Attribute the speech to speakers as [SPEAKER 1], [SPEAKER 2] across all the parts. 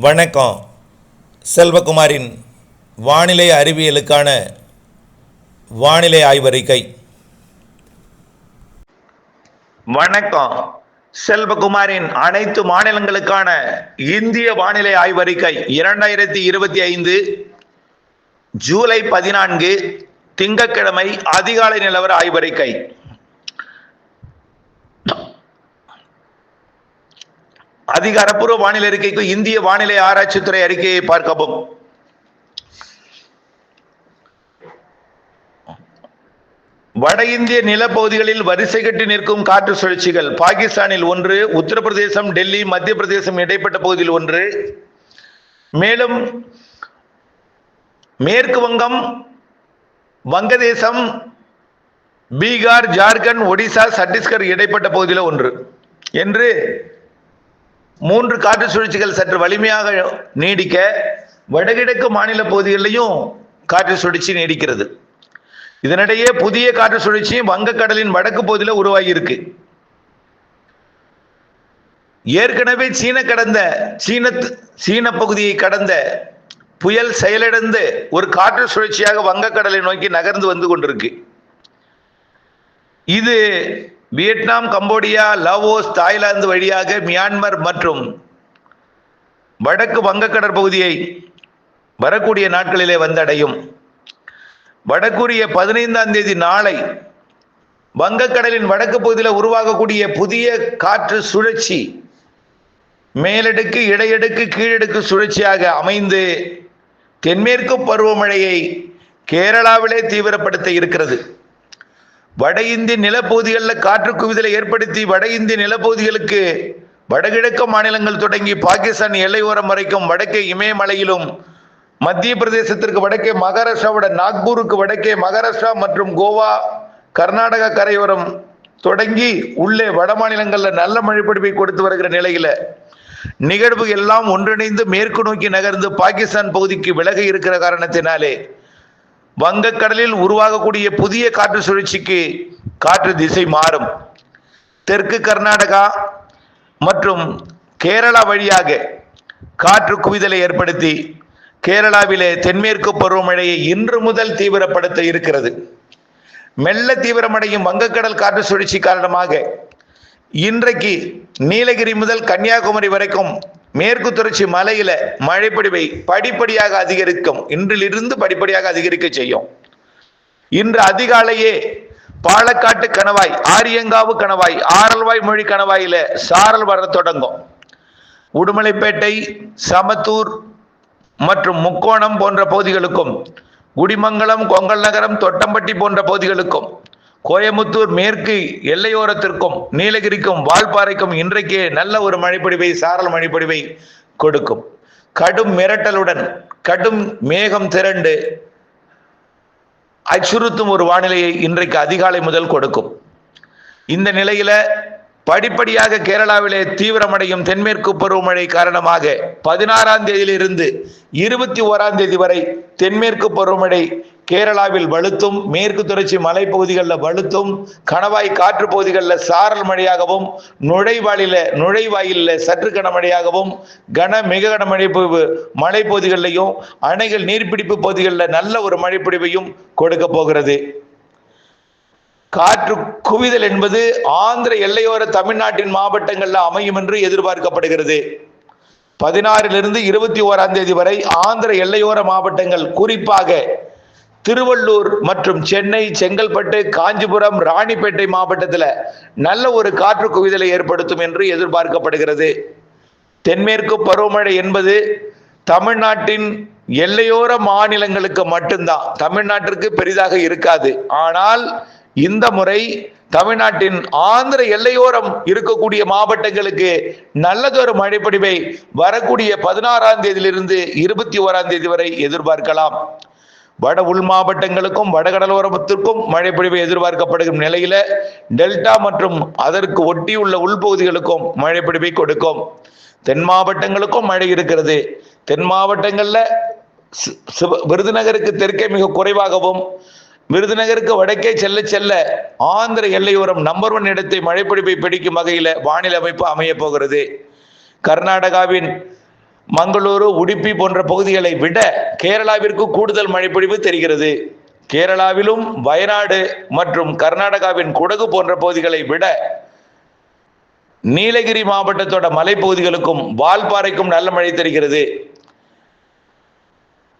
[SPEAKER 1] வணக்கம். செல்வகுமாரின் வானிலை அறிவியலுக்கான வானிலை ஆய்வறிக்கை. வணக்கம். செல்வகுமாரின் அனைத்து மாநிலங்களுக்கான இந்திய வானிலை ஆய்வறிக்கை இரண்டாயிரத்தி இருபத்தி ஐந்து ஜூலை பதினான்கு திங்கட்கிழமை அதிகாலை நிலவர ஆய்வறிக்கை. அதிகாரப்பூர்வ வானிலை அறிக்கைக்கு இந்திய வானிலை ஆராய்ச்சித்துறை அறிக்கையை பார்க்கவும். வட இந்திய நிலப்பகுதிகளில் வரிசை கட்டி நிற்கும் காற்று சுழற்சிகள். பாகிஸ்தானில் ஒன்று உத்தரப்பிரதேசம் டெல்லி மத்திய பிரதேசம் இடைப்பட்ட பகுதியில் ஒன்று. மேலும் மேற்கு வங்கம் வங்கதேசம் பீகார் ஜார்க்கண்ட் ஒடிசா சத்தீஸ்கர் இடைப்பட்ட பகுதியில் ஒன்று. என்று மூன்று காற்று சுழற்சிகள் சற்று வலிமையாக நீடிக்க வடகிழக்கு மாநில பகுதிகளிலையும் காற்று சுழற்சி நீடிக்கிறது. இதனிடையே புதிய காற்று சுழற்சி வங்கக்கடலின் வடக்கு பகுதியில் உருவாகி இருக்கு ஏற்கனவே சீன கடந்த சீன சீன பகுதியை கடந்த புயல் செயலிழந்து ஒரு காற்று சுழற்சியாக வங்கக்கடலை நோக்கி நகர்ந்து வந்து கொண்டிருக்கு. இது வியட்நாம் கம்போடியா லாவோஸ் தாய்லாந்து வழியாக மியான்மர் மற்றும் வடக்கு வங்கக்கடற் பகுதியை வரக்கூடிய நாட்களிலே வந்தடையும். வடகொரிய பதினைந்தாம் தேதி நாளை வங்கக்கடலின் வடக்கு பகுதியில் உருவாகக்கூடிய புதிய காற்று சுழற்சி மேலடுக்கு இடையடுக்கு கீழடுக்கு சுழற்சியாக அமைந்து தென்மேற்கு பருவமழையை கேரளாவிலே தீவிரப்படுத்த இருக்கிறது. வட இந்திய நிலப்பகுதிகளில் காற்று குவிதலை ஏற்படுத்தி வட இந்திய நிலப்பகுதிகளுக்கு வடகிழக்கு மாநிலங்கள் தொடங்கி பாகிஸ்தான் எல்லையோரம் வரைக்கும் வடக்கே இமயமலையிலும் மத்திய பிரதேசத்திற்கு வடக்கே மகாராஷ்டிராவோட நாக்பூருக்கு வடக்கே மகாராஷ்டிரா மற்றும் கோவா கர்நாடகா கரையோரம் தொடங்கி உள்ளே வட மாநிலங்களில் நல்ல மழைப்பிடிப்பை கொடுத்து வருகிற நிலையில நிகழ்வு எல்லாம் ஒன்றிணைந்து மேற்கு நோக்கி நகர்ந்து பாகிஸ்தான் பகுதிக்கு விலக இருக்கிற காரணத்தினாலே வங்கக்கடலில் உருவாகக்கூடிய புதிய காற்று சுழற்சிக்கு காற்று திசை மாறும். தெற்கு கர்நாடகா மற்றும் கேரளா வழியாக காற்று குவிதலை ஏற்படுத்தி கேரளாவிலே தென்மேற்கு பருவமழையை இன்று முதல் தீவிரப்படுத்த இருக்கிறது. மெல்ல தீவிரமடையும் வங்கக்கடல் காற்று சுழற்சி காரணமாக இன்றைக்கு நீலகிரி முதல் கன்னியாகுமரி வரைக்கும் மேற்கு தொடர்ச்சி மலையில மழைப்படிவை படிப்படியாக அதிகரிக்கும். இன்றிலிருந்து படிப்படியாக அதிகரிக்க செய்யும். இன்று அதிகாலையே பாலக்காட்டு கணவாய் ஆரியங்காவு கணவாய் ஆரல்வாய் மொழி கணவாயில சாரல் வர தொடங்கும். உடுமலைப்பேட்டை சமத்தூர் மற்றும் முக்கோணம் போன்ற பகுதிகளுக்கும் குடிமங்கலம் கொங்கல் நகரம் தொட்டம்பட்டி போன்ற பகுதிகளுக்கும் கோயமுத்தூர் மேற்கு எல்லையோரத்திற்கும் நீலகிரிக்கும் வால்பாறைக்கும் இன்றைக்கே நல்ல ஒரு மழைப்பொழிவை சாரல் மழைப்பொழிவை கொடுக்கும். கடும் மிரட்டலுடன் கடும் மேகம் திரண்டு அச்சுறுத்தும் ஒரு வானிலையை இன்றைக்கு அதிகாலை முதல் கொடுக்கும். இந்த நிலையில படிப்படியாக கேரளாவிலே தீவிரமடையும் தென்மேற்கு பருவமழை காரணமாக பதினாறாம் தேதியிலிருந்து இருபத்தி ஓராம் தேதி வரை தென்மேற்கு பருவமழை கேரளாவில் வலுத்தும் மேற்கு தொடர்ச்சி மலைப்பகுதிகளில் வலுத்தும் கணவாய் காற்று பகுதிகளில் சாரல் மழையாகவும் நுழைவாயில நுழைவாயிலில் சற்று கனமழையாகவும் கன மிக கனமழை மலைப்பகுதிகளிலையும் அணைகள் நீர்பிடிப்பு பகுதிகளில் நல்ல ஒரு மழைப்பிடிவையும் கொடுக்க போகிறது. காற்று குவிதல் என்பது ஆந்திர எல்லையோர தமிழ்நாட்டின் மாவட்டங்களில் அமையும் என்று எதிர்பார்க்கப்படுகிறது. பதினாறிலிருந்து இருபத்தி ஓராம் தேதி வரை ஆந்திர எல்லையோர மாவட்டங்கள் குறிப்பாக திருவள்ளூர் மற்றும் சென்னை செங்கல்பட்டு காஞ்சிபுரம் ராணிப்பேட்டை மாவட்டத்தில் நல்ல ஒரு காற்று குவிதலை ஏற்படுத்தும் என்று எதிர்பார்க்கப்படுகிறது. தென்மேற்கு பருவமழை என்பது தமிழ்நாட்டின் எல்லையோர மாநிலங்களுக்கு மட்டும்தான். தமிழ்நாட்டிற்கு பெரிதாக இருக்காது. ஆனால் இந்த முறை தமிழ்நாட்டின் ஆந்திர எல்லையோரம் இருக்கக்கூடிய மாவட்டங்களுக்கு நல்லதொரு மழைப்பொழிவை வரக்கூடிய பதினாறாம் தேதியிலிருந்து இருபத்தி ஓராம் தேதி வரை எதிர்பார்க்கலாம். வட உள் மாவட்டங்களுக்கும் வடகடலோரத்திற்கும் மழை பொழிவு எதிர்பார்க்கப்படுகும் நிலையில டெல்டா மற்றும் அதற்கு ஒட்டியுள்ள உள்பகுதிகளுக்கும் மழை பொழிவை கொடுக்கும். தென் மாவட்டங்களுக்கும் மழை இருக்கிறது. தென் மாவட்டங்கள்ல சிவ- விருதுநகருக்கு தெற்கே மிக குறைவாகவும் விருதுநகருக்கு வடக்கே செல்ல செல்ல ஆந்திர எல்லையோரம் நம்பர் ஒன் இடத்தை மழைப்பிடிப்பை பிடிக்கும் வகையில் வானிலை அமைப்பு அமைய போகிறது. கர்நாடகாவின் மங்களூரு உடுப்பி போன்ற பகுதிகளை விட கேரளாவிற்கு கூடுதல் மழைப்பொழிவு தெரிகிறது. கேரளாவிலும் வயநாடு மற்றும் கர்நாடகாவின் குடகு போன்ற பகுதிகளை விட நீலகிரி மாவட்டத்தோட மலைப்பகுதிகளுக்கும் வால்பாறைக்கும் நல்ல மழை தெரிகிறது.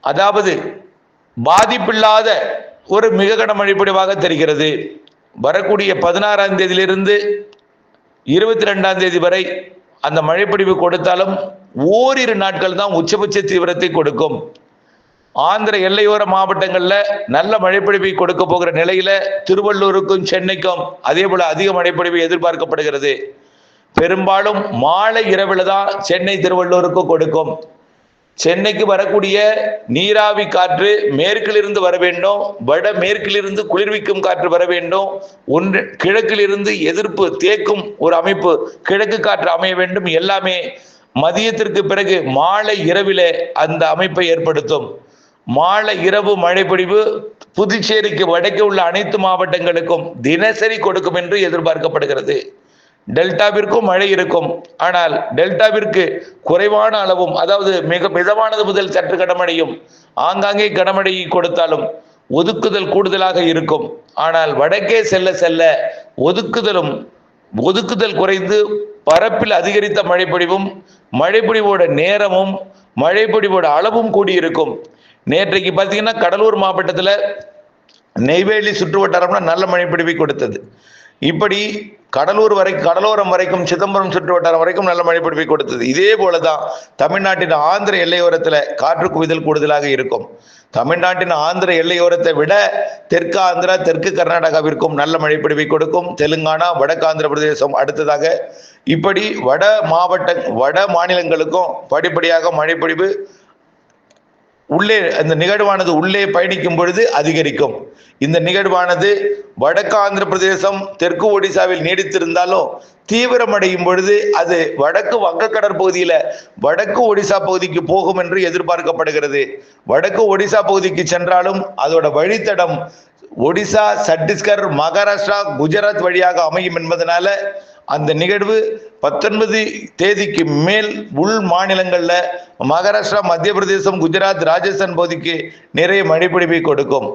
[SPEAKER 1] அதாவது பாதிப்பில்லாத ஒரு மிக கனமழை பொழிவாக தெரிகிறது. வரக்கூடிய பதினாறாம் தேதியிலிருந்து இருபத்தி ரெண்டாம் தேதி வரை அந்த மழைப்பிடிவு கொடுத்தாலும் ஓரிரு நாட்கள் தான் உச்சபட்ச தீவிரத்தை கொடுக்கும். ஆந்திர எல்லையோர மாவட்டங்களில் நல்ல மழைப்பொழிவை கொடுக்க போகிற நிலையில திருவள்ளூருக்கும் சென்னைக்கும் அதே போல அதிக மழைப்பொழிவு எதிர்பார்க்கப்படுகிறது. பெரும்பாலும் மாலை இரவில் தான் சென்னை திருவள்ளூருக்கும் கொடுக்கும். சென்னைக்கு வரக்கூடிய நீராவி காற்று மேற்கிலிருந்து வர வேண்டும் வட மேற்கிலிருந்து குளிர்விக்கும் காற்று வர வேண்டும் ஒன்று கிழக்கிலிருந்து எதிர்ப்பு தேக்கும் ஒரு அமைப்பு கிழக்கு காற்று அமைய வேண்டும் எல்லாமே மதியத்திற்கு பிறகு மாலை இரவிலே அந்த அமைப்பை ஏற்படுத்தும். மாலை இரவு மழைப்பொழிவு புதுச்சேரிக்கு வடக்கே உள்ள அனைத்து மாவட்டங்களுக்கும் தினசரி கொடுக்கும் என்று எதிர்பார்க்கப்படுகிறது. டெல்டாவிற்கும் மழை இருக்கும். ஆனால் டெல்டாவிற்கு குறைவான அளவும் அதாவது மிக மிதமானது முதல் சற்று கனமழையும் ஆங்காங்கே கனமழை கொடுத்தாலும் ஒதுக்குதல் கூடுதலாக இருக்கும். ஆனால் வடக்கே செல்ல செல்ல ஒதுக்குதலும் ஒதுக்குதல் குறைந்து பரப்பில் அதிகரித்த மழைப்பொழிவும் மழைப்பொழிவோட நேரமும் மழைப்பொழிவோட அளவும் கூடியிருக்கும். நேற்றைக்கு பார்த்தீங்கன்னா கடலூர் மாவட்டத்தில் நெய்வேலி சுற்று வட்டாரம்னா நல்ல மழைப்பொழிவை கொடுத்தது. இப்படி கடலூர் வரை கடலோரம் வரைக்கும் சிதம்பரம் சுற்று வட்டாரம் வரைக்கும் நல்ல மழைப்பொழிவை கொடுத்தது. இதே போலதான் தமிழ்நாட்டின் ஆந்திர எல்லையோரத்துல காற்று குவிதல் கூடுதலாக இருக்கும். தமிழ்நாட்டின் ஆந்திர எல்லையோரத்தை விட தெற்கு ஆந்திரா தெற்கு கர்நாடகாவிற்கும் நல்ல மழைப்பொழிவை கொடுக்கும். தெலுங்கானா வடக்கு ஆந்திர பிரதேசம் அடுத்ததாக. இப்படி வட மாவட்ட வட மாநிலங்களுக்கும் படிப்படியாக மழைப்பிடிவு உள்ளே அந்த நிகழ்வானது உள்ளே பயணிக்கும் பொழுது அதிகரிக்கும். இந்த நிகழ்வானது வடக்கு ஆந்திர பிரதேசம் தெற்கு ஒடிசாவில் நீடித்திருந்தாலும் தீவிரமடையும் பொழுது அது வடக்கு வங்கக்கடற் பகுதியில வடக்கு ஒடிசா பகுதிக்கு போகும் என்று எதிர்பார்க்கப்படுகிறது. வடக்கு ஒடிசா பகுதிக்கு சென்றாலும் அதோட வழித்தடம் ஒடிசா சத்தீஸ்கர் மகாராஷ்டிரா குஜராத் வழியாக அமையும் என்பதனால அந்த நிகழ்வு பத்தொன்பது தேதிக்கு மேல் உள் மாநிலங்களில் மகாராஷ்டிரா மத்திய பிரதேசம் குஜராத் ராஜஸ்தான் பகுதிக்கு நிறைய மழைப்பிடிப்பை கொடுக்கும்.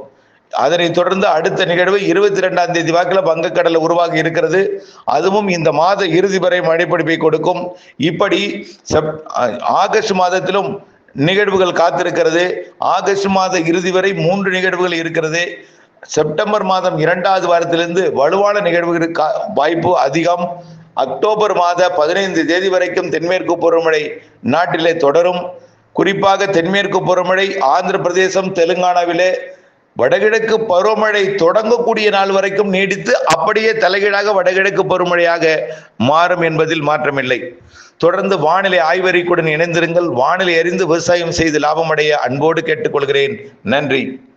[SPEAKER 1] அதனைத் தொடர்ந்து அடுத்த நிகழ்வு இருபத்தி ரெண்டாம் தேதி வாக்கில் வங்கக்கடலில் உருவாகி இருக்கிறது. அதுவும் இந்த மாத இறுதி வரை மழைப்பிடிப்பை கொடுக்கும். இப்படி செப் ஆகஸ்ட் மாதத்திலும் நிகழ்வுகள் காத்திருக்கிறது. ஆகஸ்ட் மாத இறுதி வரை மூன்று நிகழ்வுகள் இருக்கிறது. செப்டம்பர் மாதம் இரண்டாவது வாரத்திலிருந்து வலுவான நிகழ்வுகளுக்கு வாய்ப்பு அதிகம். அக்டோபர் மாத பதினைந்து தேதி வரைக்கும் தென்மேற்கு பருவமழை நாட்டிலே தொடரும். குறிப்பாக தென்மேற்கு பருவமழை ஆந்திர பிரதேசம் தெலுங்கானாவிலே வடகிழக்கு பருவமழை தொடங்கக்கூடிய நாள் வரைக்கும் நீடித்து அப்படியே தலைகீழாக வடகிழக்கு பருவமழையாக மாறும் என்பதில் மாற்றமில்லை. தொடர்ந்து வானிலை ஆய்வறிக்குடன் இணைந்திருங்கள். வானிலை அறிந்து விவசாயம் செய்து லாபமடைய அன்போடு கேட்டுக்கொள்கிறேன். நன்றி.